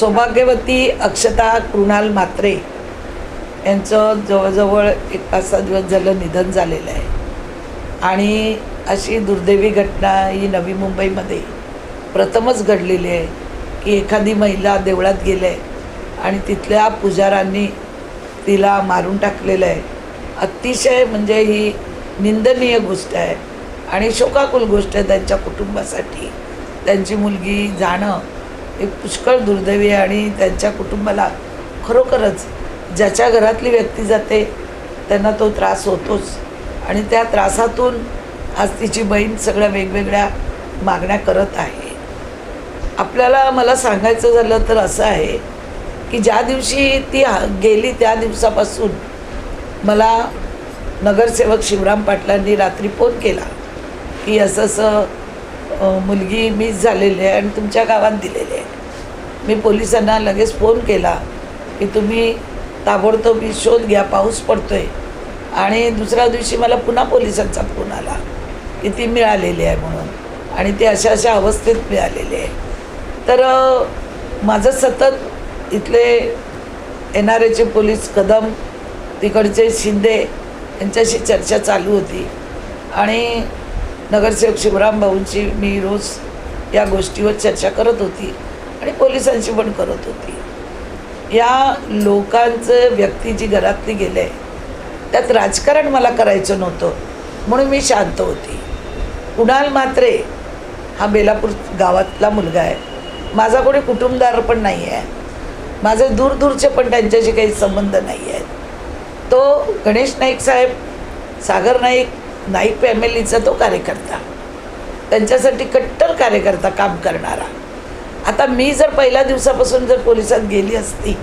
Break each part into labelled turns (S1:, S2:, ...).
S1: सौभाग्यवती अक्षता कृणाल म्हात्रे यांचं जवळजवळ एक पाच सहा दिवस झालं निधन झालेलं आहे. आणि अशी दुर्दैवी घटना ही नवी मुंबईमध्ये प्रथमच घडलेली आहे की एखादी महिला देवळात गेले आणि तिथल्या पुजारांनी तिला मारून टाकलेलं आहे. अतिशय म्हणजे ही निंदनीय गोष्ट आहे आणि शोकाकुल गोष्ट आहे त्यांच्या कुटुंबासाठी. त्यांची मुलगी जाणं एक पुष्कळ दुर्दैवी आणि त्यांच्या कुटुंबाला खरोखरच ज्याच्या घरातली व्यक्ती जाते त्यांना तो त्रास होतोच. आणि त्या त्रासातून आज तिची बहीण सगळ्या वेगवेगळ्या मागण्या करत आहे. आपल्याला मला सांगायचं झालं तर असं आहे की ज्या दिवशी ती हा- गेली त्या दिवसापासून मला नगरसेवक शिवराम पाटलांनी रात्री फोन केला की असं असं मुलगी मिस झालेली आहे आणि तुमच्या गावात दिलेली आहे. मी पोलिसांना लगेच फोन केला की तुम्ही ताबडतोब मी शोध घ्या पाऊस पडतो आहे आणि दुसऱ्या दिवशी मला पुन्हा पोलिसांचा फोन आला की ती मिळालेली आहे म्हणून. आणि ती अशा अशा अवस्थेत मिळालेली आहे. तर माझं सतत इथले एन आर एचे पोलीस कदम तिकडचे शिंदे यांच्याशी चर्चा चालू होती. आणि नगरसेवक शिवराम भाऊंची मी रोज या गोष्टीवर चर्चा करत होती. आणि पोलिसांशी पण करत होती. या लोकांचं व्यक्ती जी घरातली गेले त्यात राजकारण मला करायचं नव्हतं म्हणून मी शांत होती. कुणाल मात्रे हा बेलापूर गावातला मुलगा आहे. माझा कोणी कुटुंबदार पण नाही आहे. माझे दूरदूरचे पण त्यांच्याशी काही संबंध नाही आहेत. तो गणेश नाईक साहेब सागर नाईक नाईक फॅमिलीचा तो कार्यकर्ता. त्यांच्यासाठी कट्टर कार्यकर्ता काम करणारा. आता मी जर पहिल्या दिवसापासून जर पोलिसात गेली असती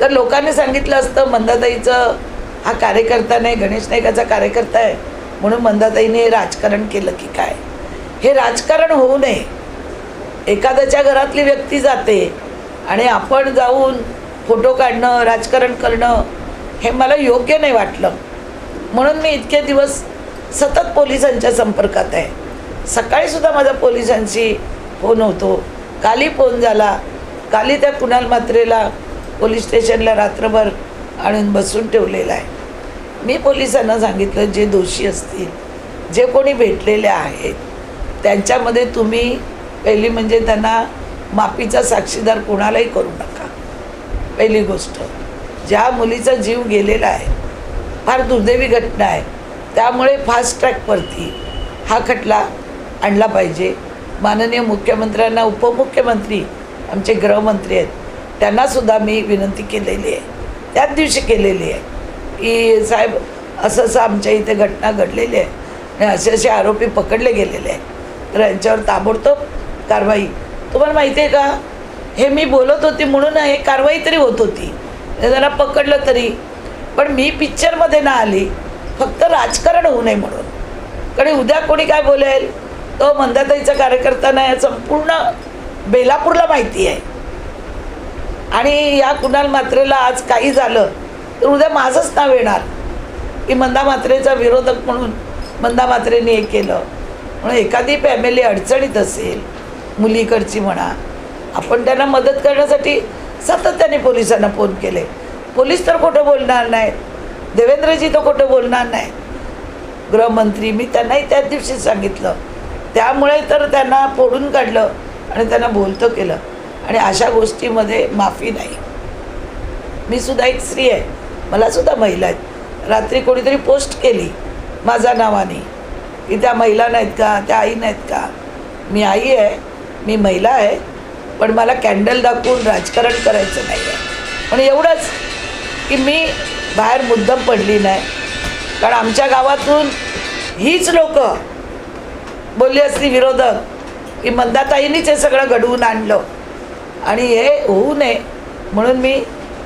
S1: तर लोकांनी सांगितलं असतं मंदाताईचं हा कार्यकर्ता नाही गणेश नाईकाचा कार्यकर्ता आहे म्हणून मंदाताईने हे राजकारण केलं की काय? हे राजकारण होऊ नये. एखाद्याच्या घरातली व्यक्ती जाते आणि आपण जाऊन फोटो काढणं राजकारण करणं हे मला योग्य नाही वाटलं. म्हणून मी इतके दिवस सतत पोलिसांच्या संपर्कात आहे. सकाळीसुद्धा माझा पोलिसांशी फोन होतो. काली फोन झाला. काली त्या कुणाल मात्रेला पोलीस स्टेशनला रात्रभर आणून बसून ठेवलेला आहे. मी पोलिसांना सांगितलं जे दोषी असतील जे कोणी भेटलेले आहेत त्यांच्यामध्ये तुम्ही पहिली म्हणजे त्यांना माफीचा साक्षीदार कोणालाही करू नका. पहिली गोष्ट ज्या मुलीचा जीव गेलेला आहे फार दुर्दैवी घटना आहे. त्यामुळे फास्ट ट्रॅकवरती हा खटला आणला पाहिजे. माननीय मुख्यमंत्र्यांना उपमुख्यमंत्री आमचे गृहमंत्री आहेत त्यांनासुद्धा मी विनंती केलेली आहे. त्याच दिवशी केलेली आहे की साहेब असं असं आमच्या इथे घटना घडलेली आहे आणि असे असे आरोपी पकडले गेलेले आहेत. तर यांच्यावर ताबडतोब कारवाई. तुम्हाला माहिती आहे का? हे मी बोलत होती म्हणून हे कारवाई तरी होत होती. जरा पकडलं तरी. पण मी पिक्चरमध्ये ना आली. फक्त राजकारण होऊ नये म्हणून. कारण उद्या कोणी काय बोलेल? तो मंदाताईचा कार्यकर्ता नाही संपूर्ण बेलापूरला माहिती आहे. आणि या कुणाल मात्रेला आज काही झालं तर उद्या माझंच नाव येणार की मंदा मात्रेचा विरोधक म्हणून मंदा मात्रेने हे केलं. म्हणून एखादी फॅमिली अडचणीत असेल मुलीकडची म्हणा आपण त्यांना मदत करण्यासाठी सातत्याने पोलिसांना फोन केले. पोलीस तर खोटं बोलणार नाहीत देवेंद्रजी तर खोटं बोलणार नाहीत. गृहमंत्री मी त्यांनाही त्याच दिवशी सांगितलं त्यामुळे तर त्यांना फोडून काढलं आणि त्यांना बोलतं केलं. आणि अशा गोष्टीमध्ये माफी नाही. मी सुद्धा एक स्त्री आहे. मला सुद्धा महिला आहेत. रात्री कोणीतरी पोस्ट केली माझ्या नावाने की त्या महिला नाहीत का त्या आई नाहीत का. मी आई आहे मी महिला आहे पण मला कॅन्डल दाखवून राजकारण करायचं नाही आहे पण एवढंच की मी बाहेर मुद्दम पडली नाही. कारण आमच्या गावातून हीच लोक बोलली असती विरोधक की मंदाताईंनीच हे सगळं घडवून आणलं. आणि हे होऊ नये. म्हणून मी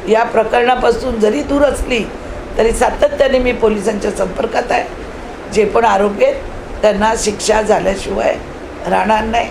S1: या प्रकरणापासून जरी दूर असली तरी सातत्याने मी पोलिसांच्या संपर्कात आहे. जे पण आरोपी आहेत त्यांना शिक्षा झाल्याशिवाय राहणार नाही.